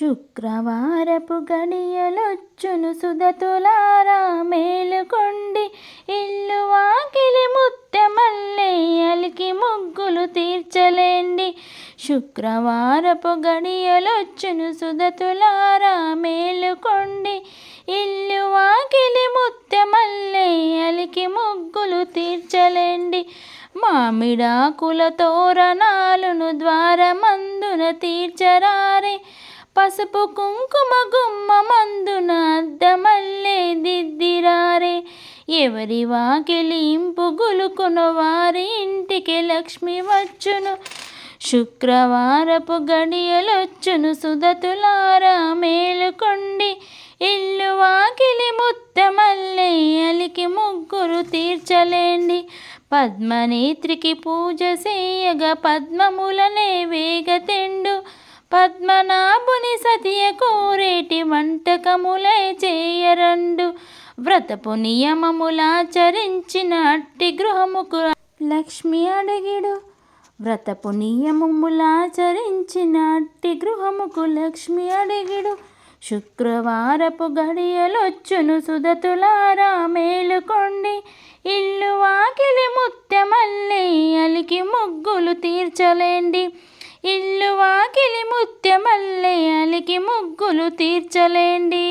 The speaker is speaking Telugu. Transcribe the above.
శుక్రవారపు గడియలొచ్చును సుధతులారా మేలుకొండి. ఇల్లు వాకిలి ముత్తెమల్లే అలికి ముగ్గులు తీర్చలేండి. శుక్రవారపు గడియలొచ్చును సుధతులారా మేలుకొండి. ఇల్లు వాకిలి ముత్తెమల్లే అలికి ముగ్గులు తీర్చలేండి. మామిడాకుల తోరణాలును ద్వారమందున తీర్చరారే. పసుపు కుంకుమ గుమ్మ మందున అద్దమల్లే దిద్దిరారే. ఎవరి వాకిలింపు గులుకున వారి ఇంటికి లక్ష్మి వచ్చును. శుక్రవారపు గడియలొచ్చును సుధతులారా మేలుకొండి. ఇల్లు వాకిలి ముత్తమల్లే అలికి ముగ్గురు తీర్చలేండి. పద్మనేత్రికి పూజ చేయగా పద్మములనే వేగతెండు కోరేటి వంటకములే చేయరండు. వ్రతపు నియమములాచరించిన అట్టి గృహముకు లక్ష్మి అడిగిడు. వ్రతపు నియమములాచరించిన అట్టి గృహముకు లక్ష్మి అడిగిడు. శుక్రవారపు గడియలొచ్చును సుధతులారా మేలుకొండి. ఇల్లు వాకిలి ముత్తెమల్లే అలికి ముగ్గులు తీర్చలేండి. ఇల్లు వా ముగ్గులు తీర్చలేండి.